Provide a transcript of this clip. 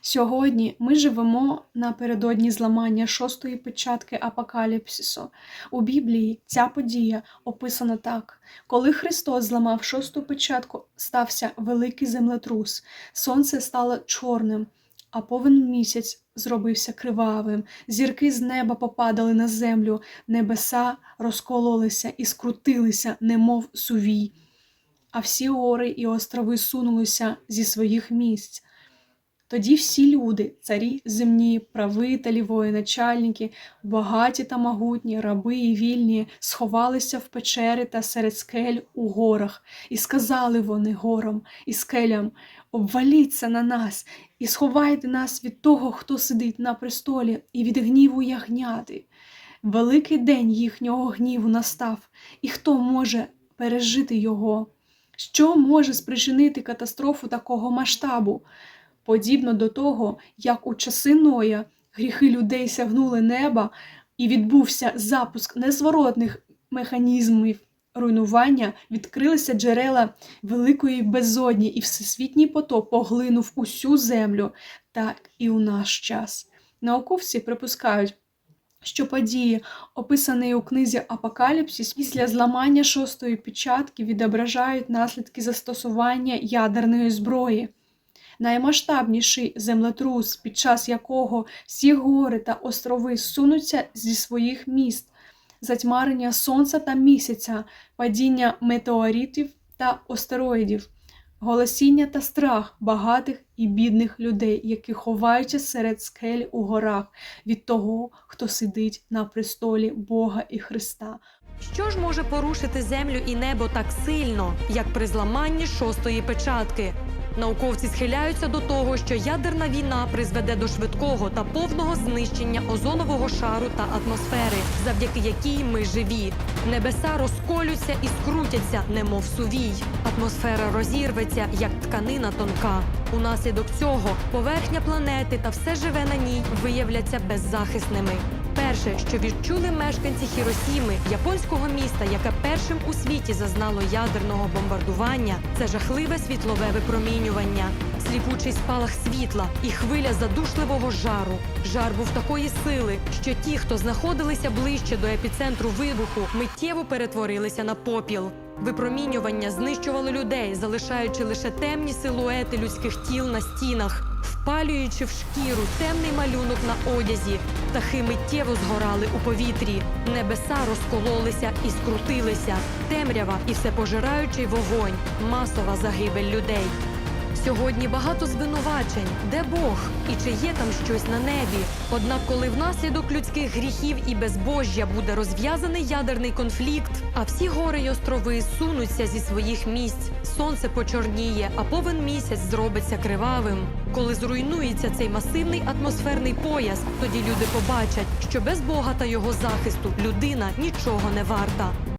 Сьогодні ми живемо напередодні зламання шостої печатки апокаліпсису. У Біблії ця подія описана так: коли Христос зламав шосту печатку, стався великий землетрус, сонце стало чорним, а повен місяць зробився кривавим, зірки з неба попадали на землю, небеса розкололися і скрутилися, немов сувій. А всі гори і острови сунулися зі своїх місць. Тоді всі люди, царі земні, правителі, воєначальники, багаті та могутні, раби і вільні, сховалися в печери та серед скель у горах, і сказали вони горам і скелям: обваліться на нас і сховайте нас від того, хто сидить на престолі, і від гніву ягняти. Великий день їхнього гніву настав, і хто може пережити його? Що може спричинити катастрофу такого масштабу? Подібно до того, як у часи Ноя гріхи людей сягнули неба і відбувся запуск незворотних механізмів руйнування, відкрилися джерела великої безодні, і всесвітній потоп поглинув усю землю, так і у наш час. Науковці припускають. Що події, описані у книзі Апокаліпсис, після зламання шостої печатки відображають наслідки застосування ядерної зброї наймасштабніший землетрус, під час якого всі гори та острови сунуться зі своїх міст, затьмарення сонця та місяця, падіння метеоритів та астероїдів, голосіння та страх багатих і бідних людей, які ховаються серед скель у горах від того, хто сидить на престолі Бога і Христа. Що ж може порушити землю і небо так сильно, як при зламанні шостої печатки? Науковці схиляються до того, що ядерна війна призведе до швидкого та повного знищення озонового шару та атмосфери, завдяки якій ми живі. Небеса розколються і скрутяться, немов сувій. Атмосфера розірветься, як тканина тонка. Унаслідок цього поверхня планети та все живе на ній виявляться беззахисними. Перше, що відчули мешканці Хіросіми, японського міста, яке першим у світі зазнало ядерного бомбардування, це жахливе світлове випромінювання, сліпучий спалах світла і хвиля задушливого жару. Жар був такої сили, що ті, хто знаходилися ближче до епіцентру вибуху, миттєво перетворилися на попіл. Випромінювання знищувало людей, залишаючи лише темні силуети людських тіл на стінах, впалюючи в шкіру темний малюнок на одязі. Птахи миттєво згорали у повітрі. Небеса розкололися і скрутилися. Темрява і всепожираючий вогонь, масова загибель людей. Сьогодні багато звинувачень, де Бог і чи є там щось на небі. Однак, коли внаслідок людських гріхів і безбожжя буде розв'язаний ядерний конфлікт, а всі гори й острови сунуться зі своїх місць, сонце почорніє, а повен місяць зробиться кривавим. Коли зруйнується цей масивний атмосферний пояс, тоді люди побачать, що без Бога та його захисту людина нічого не варта.